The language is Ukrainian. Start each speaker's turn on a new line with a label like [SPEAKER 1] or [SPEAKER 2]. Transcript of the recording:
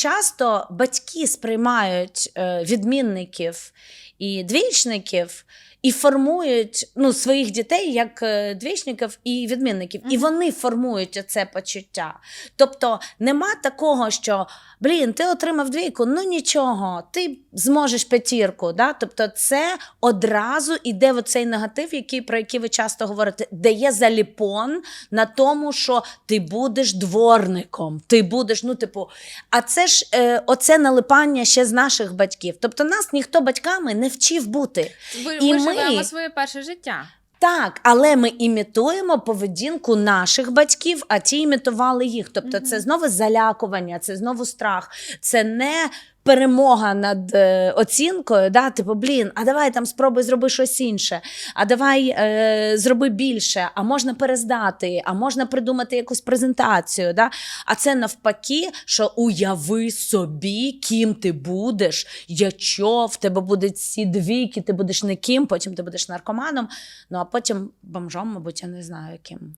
[SPEAKER 1] Часто батьки сприймають е, відмінників і двічників і формують ну, своїх дітей як е, двічників і відмінників. І вони формують це почуття. Тобто нема такого, що блін, ти отримав двійку, ну нічого, ти зможеш п'ятірку. Да? Тобто, це одразу іде в цей негатив, який, про який ви часто говорите, де є заліпон на тому, що ти будеш дворником, ти будеш, ну, типу, а це ж е, оце налипання ще з наших батьків. Тобто нас ніхто батьками не вчив бути.
[SPEAKER 2] Ви,
[SPEAKER 1] І
[SPEAKER 2] ми,
[SPEAKER 1] ми-
[SPEAKER 2] живемо своє перше життя.
[SPEAKER 1] Так, але ми імітуємо поведінку наших батьків, а ті імітували їх. Тобто, це знову залякування, це знову страх, це не перемога над е, оцінкою. Да? Типу, блін, а давай там спробуй зроби щось інше, а давай е, зроби більше, а можна перездати, а можна придумати якусь презентацію. Да? А це навпаки, що уяви собі, ким ти будеш, якщо в тебе будуть ці двійки, ти будеш не ким, потім ти будеш наркоманом, ну а потім бомжом, мабуть, я не знаю ким.